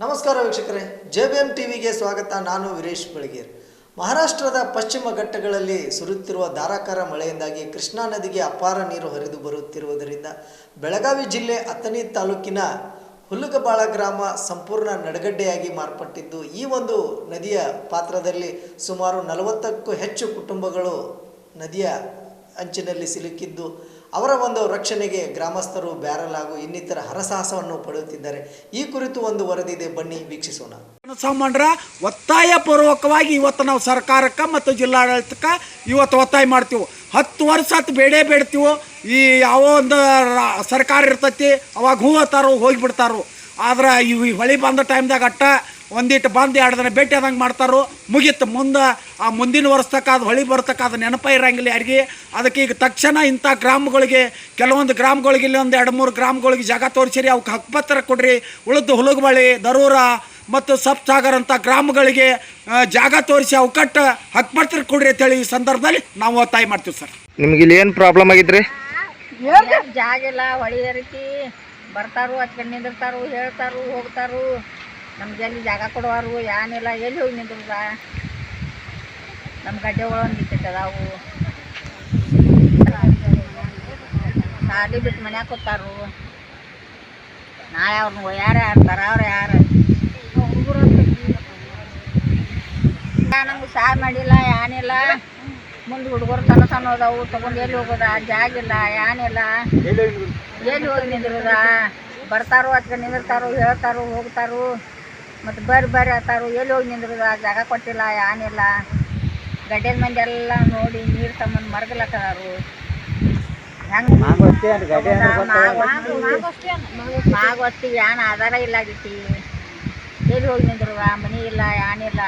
ನಮಸ್ಕಾರ ವೀಕ್ಷಕರೇ J B M ಟಿವಿಗೆ ಸ್ವಾಗತ, ನಾನು ವೀರೇಶ್ ಬೆಳಗೇರ್ ಮಹಾರಾಷ್ಟ್ರದ ಪಶ್ಚಿಮ ಘಟ್ಟಗಳಲ್ಲಿ ಸುರಿಯುತ್ತಿರುವ ಧಾರಾಕಾರ ಮಳೆಯಿಂದಾಗಿ ಕೃಷ್ಣಾ ನದಿಗೆ ಅಪಾರ ನೀರು ಹರಿದು ಬರುತ್ತಿರುವುದರಿಂದ ಬೆಳಗಾವಿ ಜಿಲ್ಲೆ ಅಥಣಿ ತಾಲೂಕಿನ ಹುಲ್ಲುಗಬಾಳ ಗ್ರಾಮ ಸಂಪೂರ್ಣ ನಡಗಡ್ಡೆಯಾಗಿ ಮಾರ್ಪಟ್ಟಿದ್ದು, ಈ ಒಂದು ನದಿಯ ಪಾತ್ರದಲ್ಲಿ ಸುಮಾರು ನಲವತ್ತಕ್ಕೂ ಹೆಚ್ಚು ಕುಟುಂಬಗಳು ನದಿಯ ಅಂಚಿನಲ್ಲಿ ಸಿಲುಕಿದ್ದು ಅವರ ಒಂದು ರಕ್ಷಣೆಗೆ ಗ್ರಾಮಸ್ಥರು ಬ್ಯಾರಲ್ ಹಾಗೂ ಇನ್ನಿತರ ಹರಸಾಹಸವನ್ನು ಪಡೆಯುತ್ತಿದ್ದಾರೆ ಈ ಕುರಿತು ಒಂದು ವರದಿ ಇದೆ. ಬನ್ನಿ ವೀಕ್ಷಿಸೋಣ. ಸಾಮಾನ್ಯರ, ಒತ್ತಾಯ ಪೂರ್ವಕವಾಗಿ ಇವತ್ತು ನಾವು ಸರ್ಕಾರಕ್ಕೆ ಮತ್ತು ಜಿಲ್ಲಾಡಳಿತಕ್ಕೆ ಇವತ್ತು ಒತ್ತಾಯ ಮಾಡ್ತೀವಿ? ಹತ್ತು ವರ್ಷ ಹತ್ತು ಬೇಡೇ ಬೇಡ್ತೀವೋ? ಈ ಯಾವ ಒಂದು ಸರ್ಕಾರ ಇರ್ತೈತಿ, ಅವಾಗ ಹೂ ಹತ್ತಾರೋ ಹೋಗಿಬಿಡ್ತಾರೋ? ಆದ್ರೆ ಇವು ಈ ಹೊಳಿ ಬಂದ ಟೈಮ್ದಾಗ ಅಟ್ಟ ಒಂದಿಟ್ಟು ಬಂದು ಎರಡು ದಿನ ಭೇಟಿ ಆದಂಗೆ ಮಾಡ್ತಾರೋ. ಮುಗೀತು ಮುಂದೆ ಆ ಮುಂದಿನ ವರ್ಷಕ್ಕೆ ಅದು ಹೊಳಿ ಬರ್ತಕ್ಕ ಅದು ನೆನಪ ಇರಂಗಿಲ್ಲ ಯಾರಿಗೆ. ಅದಕ್ಕೆ ಈಗ ತಕ್ಷಣ ಇಂಥ ಗ್ರಾಮಗಳಿಗೆ ಕೆಲವೊಂದು ಗ್ರಾಮಗಳಿಗೆ ಇಲ್ಲಿ ಒಂದು ಎರಡು ಮೂರು ಗ್ರಾಮಗಳಿಗೆ ಜಾಗ ತೋರಿಸಿರಿ ಅವಕ್ಕೆ ಹಕ್ಕುಪತ್ರ ಕೊಡ್ರಿ. ಉಳಿದು ಹುಲಗಬಳಿ ದರೂರ ಮತ್ತು ಸಬ್ ಸಾಗರ್ ಅಂತ ಗ್ರಾಮಗಳಿಗೆ ಜಾಗ ತೋರಿಸಿ ಅವಕಟ್ಟ ಹಕ್ಕುಪತ್ರ ಕೊಡ್ರಿ ಅಂತೇಳಿ ಈ ಸಂದರ್ಭದಲ್ಲಿ ನಾವು ಒತ್ತಾಯ ಮಾಡ್ತೀವಿ ಸರ್. ನಿಮ್ಗೆ ಇಲ್ಲಿ ಏನು ಪ್ರಾಬ್ಲಮ್ ಆಗಿದ್ರಿ ಜಾಗ ಇಲ್ಲ ಹೊಳಿ ರೀತಿ ಬರ್ತಾರು ಹಚ್ಕೊಂಡು ನಿಂದಿರ್ತಾರು, ಹೇಳ್ತಾರು, ಹೋಗ್ತಾರು. ನಮ್ಗೆ ಎಲ್ಲಿ ಜಾಗ ಕೊಡುವಾರು ಏನಿಲ್ಲ ಎಲ್ಲಿ ಹೋಗಿ ನಿಂದ್ರದ? ನಮ್ಮ ಗಡ್ಡೆ ಒಳಗೆ ಅದಾವು ಸಾಲಿ ಬಿಟ್ಟು ಮನ್ಯಾಗ ಕೂತಾರು. ನಾಳೆ ಅವ್ರನ್ನ ಯಾರು ಆಡ್ತಾರ, ಅವ್ರು ಯಾರು? ನಮ್ಗೆ ಸಹಾಯ ಮಾಡಿಲ್ಲ ಏನಿಲ್ಲ ಮುಂದೆ ಹುಡುಗರು ಸಣ್ಣ ಸಣ್ಣ ಅದಾವು ತಗೊಂಡು ಎಲ್ಲಿ ಹೋಗೋದ? ಜಾಗ ಇಲ್ಲ ಏನಿಲ್ಲ ಎಲ್ಲಿ ಹೋಗಿ ನಿಂದಿರೋದ ಬರ್ತಾರೋ ಅಥವಾ ನಿಂದಿರ್ತಾರೋ ಹೇಳ್ತಾರೋ ಹೋಗ್ತಾರೋ ಮತ್ತು ಬರ್ರಿ ಬರ್ರಿ ಅತ್ತಾರು ಎಲ್ಲಿ ಹೋಗಿ ನಿಂದಿರೋದ ಜಾಗ ಕೊಟ್ಟಿಲ್ಲ ಏನಿಲ್ಲ ಗಡ್ಡೆದ ಮಂದಿ ಎಲ್ಲ ನೋಡಿ ನೀರು ತಮ್ಮನ್ನು ಮರಗಲಕ್ಕದಾರು ಹೆಂಗೆ ಮಾಗೊತ್ತಿ ಏನ್ ಆಧಾರ ಇಲ್ಲ ಆಗೈತಿ ಎಲ್ಲಿ ಹೋಗಿ ನಿಂದಿರೋದ ಮನಿ ಇಲ್ಲ ಏನಿಲ್ಲ